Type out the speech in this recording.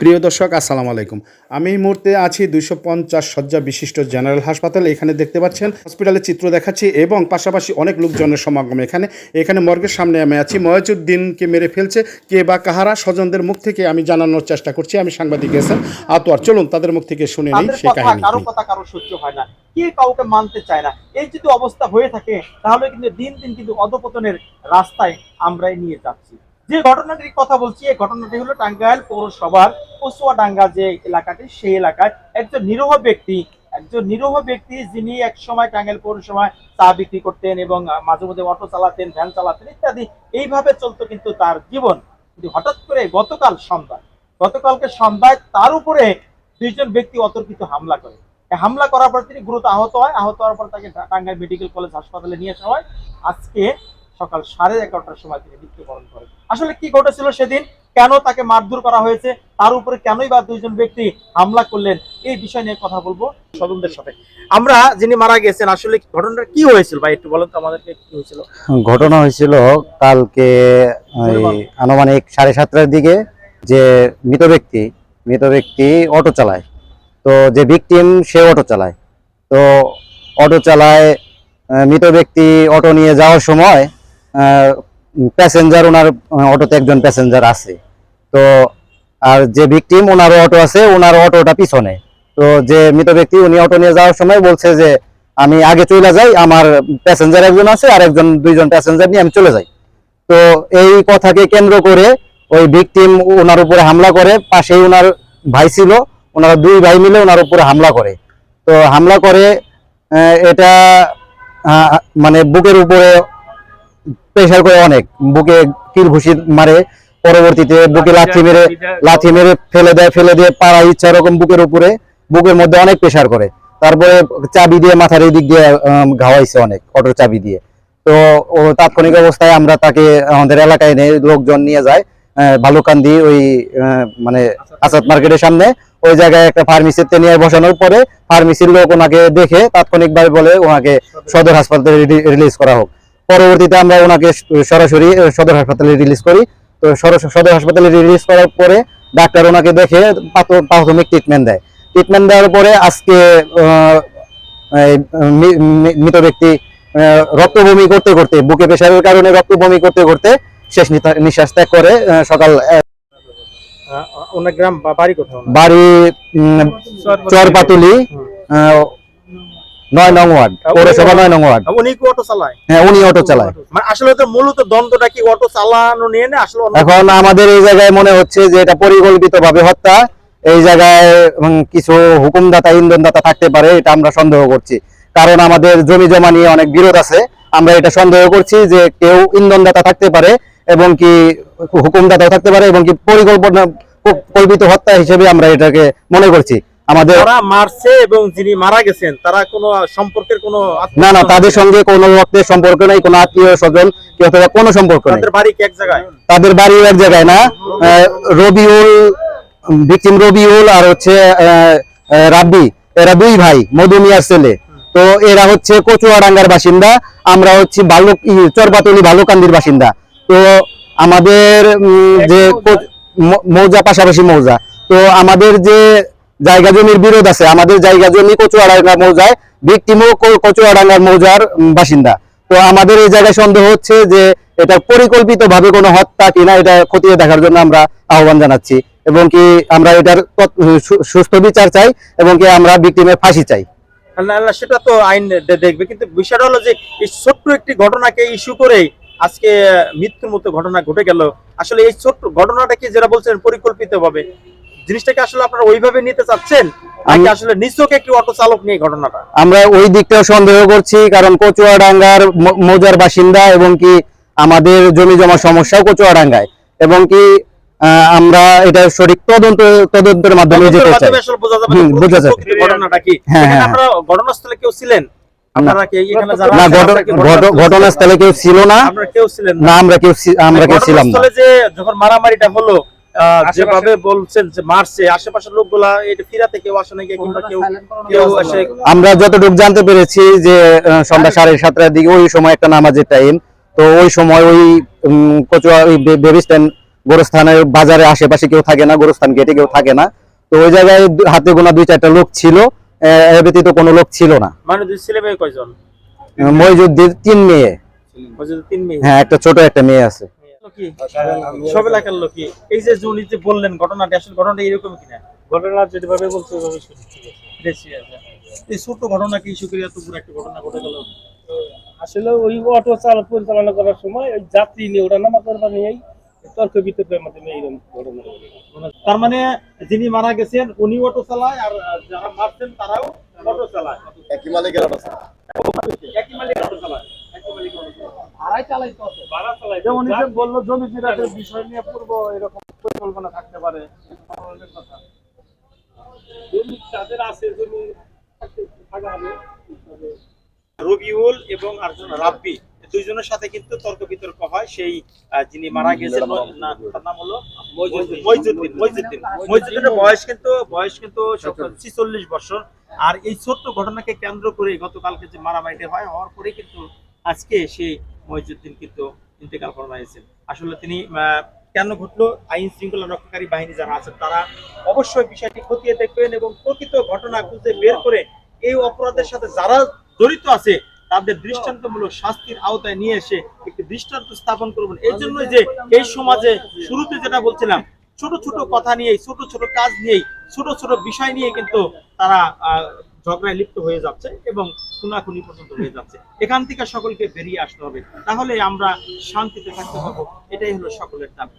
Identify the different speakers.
Speaker 1: প্রিয় দর্শক আসসালাম আলাইকুম। আমি এই মুহূর্তে আছি দুইশো পঞ্চাশ শয্যা বিশিষ্ট জেনারেল হাসপাতাল। এখানে দেখতে পাচ্ছেন হসপিটালের চিত্র দেখাচ্ছি এবং পাশাপাশি অনেক লোকজনের সমাগম এখানে। এখানে মর্গের সামনে আমি আছি। ময়জুদ্দিনকে মেরে ফেলছে কে বা কাহারা স্বজনদের মুখ থেকে আমি জানানোর চেষ্টা করছি। আমি সাংবাদিক এসেন আতোয়ার। চলুন তাদের মুখ থেকে শুনে নিই সে কাহিনী
Speaker 2: কারও কথা কারও সহ্য হয় না। কে কাউকে মানতে চায় না? এই যদি অবস্থা হয়ে থাকে তাহলে কিন্তু দিন দিন কিন্তু অধপতনের রাস্তায় আমরাই নিয়ে যাচ্ছি। যে ঘটনাটির কথা বলছি, এই ঘটনাটি হলো টাঙ্গাইল পৌরসভার কচুয়াডাঙ্গা যে এলাকাটি, সেই এলাকায় একজন নিরহ ব্যক্তি, একজন নিরহ ব্যক্তি যিনি এক সময় টাঙ্গাইল পৌরসভায় চা বিক্রি করতেন এবং মাঝে মধ্যে অটো চালাতেন, ভ্যান চালাতেন ইত্যাদি। এইভাবে চলতো কিন্তু তার জীবন। কিন্তু হঠাৎ করে গতকাল সন্ধ্যায় গতকালকে সন্ধ্যায় তার উপরে দুইজন ব্যক্তি অতর্কিত হামলা করে। হামলা করার পর তিনি গুরুতর আহত হয়। আহত হওয়ার পর তাকে টাঙ্গাইল মেডিকেল কলেজ হাসপাতালে নিয়ে আসা হয়। আজকে সকাল সাড়ে এগারোটার সময় তিনি মৃত্যুবরণ করেন। আসলে কি ঘটেছিল সেদিন? কেন তাকে মারধর করা হয়েছে? তার উপরে কেনই বা দুইজন ব্যক্তি হামলা করলেন? এই বিষয় নিয়ে কথা বলব স্বজনদের সাথে। আমরা যিনি মারা গেছেন আসলে ঘটনাটা কি হয়েছিল? ভাই একটু বলেন তো আমাদেরকে কি হয়েছিল।
Speaker 3: ঘটনা হয়েছিল কালকে আনুমানিক সাড়ে সাতটার দিকে যে মৃত ব্যক্তি মৃত ব্যক্তি অটো চালায়। তো যে ভিকটিম সে অটো চালায়। তো অটো চালায় মৃত ব্যক্তি অটো নিয়ে যাওয়ার সময় প্যাসেঞ্জার ওনার অটোতে একজন প্যাসেঞ্জার আছে। তো, আর যে ভিকটিম ওনারও অটো আছে, ওনার অটোটা পিছনে। তো, যে মৃত ব্যক্তি, উনি অটো নিয়ে যাওয়ার সময় বলছে যে, আমি আগে চলে যাই, আমার প্যাসেঞ্জার একজন আছে, আর একজন, দুইজন প্যাসেঞ্জার নিয়ে আমি চলে যাই। তো, এই কথাকে কেন্দ্র করে ওই ভিকটিম ওনার উপরে হামলা করে। পাশেই ওনার ভাই ছিল, ওনারা দুই ভাই মিলে ওনার উপরে হামলা করে। তো, হামলা করে এটা মানে বুকের উপরে প্রেশার করে অনেক। বুকে কিল ঘুষি মারে পরবর্তীতে বুকে লাথি মেরে লাথি মেরে ফেলে দেয় ফেলে দিয়ে পাড়া ইচ্ছা এরকম বুকের উপরে বুকের মধ্যে অনেক প্রেশার করে। তারপরে চাবি দিয়ে মাথার এই দিক দিয়ে ঘাওয়াইছে অনেক অটোর চাবি দিয়ে। তো ও তাৎক্ষণিক অবস্থায় আমরা তাকে আমাদের এলাকায় নিয়ে লোকজন নিয়ে যায় ভালুকান্দি ওই মানে আসাদ মার্কেটের সামনে। ওই জায়গায় একটা ফার্মেসিতে নিয়ে বসানোর পরে ফার্মেসির লোক ওনাকে দেখে তাৎক্ষণিকভাবে বলে ওনাকে সদর হাসপাতালে রিলিজ করা হোক। পরবর্তীতে আমরা ওনাকে সরাসরি সদর হাসপাতালে রিলিজ করি। তো সদর হাসপাতালে রিলিজ করার পরে ডাক্তার ওনাকে দেখে প্রাথমিক ট্রিটমেন্ট দেয়। ট্রিটমেন্ট দেওয়ার পরে আজকে মৃত ব্যক্তি আহ, রক্তবমি করতে করতে বুকে প্রেশারের কারণে রক্তবমি করতে করতে শেষ নিঃশ্বাস ত্যাগ করে সকাল
Speaker 2: বাড়ি
Speaker 3: চরপাতুলি নয় নং ওয়ার্ড পৌরসভা নয় নং ওয়ার্ড।
Speaker 2: উনি কি অটো চালায়?
Speaker 3: হ্যাঁ উনি অটো চালায়।
Speaker 2: মানে আসলে তো মূলত দ্বন্দ্বটা কি অটো চালানো নিয়ে না আসলে
Speaker 3: এখন আমাদের এই জায়গায় মনে হচ্ছে যে এটা পরিকল্পিত ভাবে হত্যা। এই জায়গায় কিছু হুকুমদাতা ইন্ধনদাতা থাকতে পারে এটা আমরা সন্দেহ করছি। কারণ আমাদের জমি জমা নিয়ে অনেক বিরোধ আছে। আমরা এটা সন্দেহ করছি যে কেউ ইন্ধনদাতা থাকতে পারে এবং কি হুকুমদাতাও থাকতে পারে এবং কি পরিকল্পনা কল্পিত হত্যা হিসেবে আমরা এটাকে মনে করছি। আমাদের
Speaker 2: যারা মারছে এবং যিনি মারা গেছেন তারা কোনো সম্পর্কের কোনো
Speaker 3: না না তাদের সঙ্গে কোনো রক্তের সম্পর্ক নেই কোনো আত্মীয় স্বজন কি অথবা কোনো সম্পর্ক নেই।
Speaker 2: তাদের বাড়ি এক জায়গায়?
Speaker 3: তাদের বাড়ি এক জায়গায় না। রবিউল ভিকটিম রবিউল আর হচ্ছে রাব্বি। এরা দুই ভাই মধু মিয়ার ছেলে। তো এরা হচ্ছে কচুয়াডাঙ্গার বাসিন্দা আমরা হচ্ছে বালুক ই- চরপাতলি ভালুকান্দির বাসিন্দা। তো আমাদের যে মৌজা পাশাপাশি মৌজা। তো আমাদের যে জায়গা জমির বিরোধ আছে। আমাদের জায়গা জমি কচুয়াডাঙ্গা মৌজায় ভিকটিমও কচুয়াডাঙ্গার মৌজার বাসিন্দা। তো আমাদের এই জায়গায় সন্দেহ হচ্ছে যে এটা পরিকল্পিত ভাবে কোনো হত্যা কিনা, এটা খতিয়ে দেখার জন্য আমরা আহ্বান জানাচ্ছি। এবং কি আমরা এটার সুস্থ বিচার চাই এবং কি আমরা ভিকটিমের ফাঁসি চাই।
Speaker 2: সেটা তো আইন দেখবে। কিন্তু বিষয়টা হলো যে এই ছোট্ট একটি ঘটনাকে ইস্যু করে আজকে মৃত্যুর মতো ঘটনা ঘটে গেল। আসলে এই ছোট্ট ঘটনাটা কি যেটা বলছেন পরিকল্পিত ভাবে জিনিসটাকে আসলে আপনারা ওইভাবে নিতে চাচ্ছেন নাকি আসলে একটি অটো চালক নিয়ে ঘটনাটা?
Speaker 3: আমরা ওই দিকটাও সন্দেহ করছি কারণ কচুয়াডাঙ্গার মৌজার বাসিন্দা এবং কি আমাদের জমি জমা সমস্যাও কচুয়াডাঙ্গায়। এবং কি আমরা এটা সঠিক তদন্ত তদন্তের মাধ্যমে যেতে চাই।
Speaker 2: বোঝা যাবে। ঘটনাটা কি।
Speaker 3: হ্যাঁ, হ্যাঁ,
Speaker 2: আপনারা ঘটনাস্থলে কেউ ছিলেন? ঘটনাস্থলে
Speaker 3: কেউ ছিল না?
Speaker 2: আপনারা কেউ ছিলেন না।
Speaker 3: আমরা কেউ আমরা কেউ ছিলাম না।
Speaker 2: যে যখন মারামারিটা হলো যেভাবে বলছেন যে মারছে আশেপাশের লোকগুলা এটা ফিরাতে কেউ আসে নাকি কিংবা কেউ কেউ আসে
Speaker 3: আমরা যতটুকু জানতে পেরেছি যে সন্ধ্যা সাড়ে সাতটার দিকে ওই সময় একটা নামাজের টাইম তো ওই সময় ওই কচুয়া ওই বে- গোরস্থানের বাজারে আশেপাশে কেউ থাকে না গোরস্থান গেটে কেউ থাকে না। তো ওই জায়গায় হাতে গোনা দুই চারটা লোক ছিল এর ব্যতীত কোনো লোক ছিল না।
Speaker 2: মানে দুই ছেলে মেয়ে কয়জন?
Speaker 3: মইজুদ্দিন তিন মেয়ে।
Speaker 2: মসজিদে তিন মেয়ে।
Speaker 3: হ্যাঁ একটা ছোট একটা মেয়ে আছে।
Speaker 2: কি? সব এলাকার লোকই এই যে উনি যে বললেন ঘটনাটা আসলে ঘটনাটা এরকম কিনা?
Speaker 4: ঘটনা যেভাবে বলছে ওইভাবে
Speaker 2: এই ছোট ঘটনা কি সুক্রিয়া তো পুরো একটা ঘটনা ঘটে গেল?
Speaker 4: আসলে ওই অটো চালক পরিচালনা করার সময় ওই যাত্রী নিয়ে ওটা নামা করবার নিয়েই তর্ক বিতর্কের মাধ্যমে এইরকম ঘটনা
Speaker 2: তার মানে যিনি মারা গেছেন উনি অটো চালায় আর যারা মারছেন তারাও অটো চালায়।
Speaker 5: একই মালিকের অটো চালায়।
Speaker 2: একই মালিক অটো চালায়। একই মালিক অটো চালায়। ভাড়াই চালাই তো। যেমন এই যে বলল জমি জিরাটের বিষয় নিয়ে পূর্ব এরকম পরিকল্পনা থাকতে পারে।
Speaker 4: জমি যাদের আছে জমি
Speaker 2: রবিউল এবং আরেকজন রাব্বি দুইজনের সাথে কিন্তু তর্ক বিতর্ক হয়। সেই যিনি মারা গেছেন তার নাম হলো মইজুদ্দিন। মইজুদ্দিন মইজুদ্দিনের বয়স কিন্তু বয়স কিন্তু ছিচল্লিশ বছর। আর এই ছোট্ট ঘটনাকে কেন্দ্র করে গতকালকে যে মারামারিটা হয় হওয়ার পরে কিন্তু আজকে সেই মইজুদ্দিন কিন্তু ইন্তেকাল ফরমাইছেন। আসলে তিনি কেন ঘটলো? আইন শৃঙ্খলা রক্ষাকারী বাহিনী যারা আছেন তারা অবশ্যই বিষয়টি খতিয়ে দেখবেন এবং প্রকৃত ঘটনা খুঁজে বের করে এই অপরাধের সাথে যারা জড়িত আছে, তাদের দৃষ্টান্তমূলক শাস্তির আওতায় নিয়ে এসে একটি দৃষ্টান্ত স্থাপন করবেন। এই জন্যই যে এই সমাজে শুরুতে যেটা বলছিলাম, ছোট ছোট কথা নিয়ে ছোট ছোট কাজ নিয়েই, ছোট ছোট বিষয় নিয়ে কিন্তু তারা ঝগড়ায় লিপ্ত হয়ে যাচ্ছে এবং খুনাখুনি পর্যন্ত হয়ে যাচ্ছে। এখান থেকে সকলকে বেরিয়ে আসতে হবে। তাহলে আমরা শান্তিতে থাকতে পারব। এটাই হলো সকলের দাবি।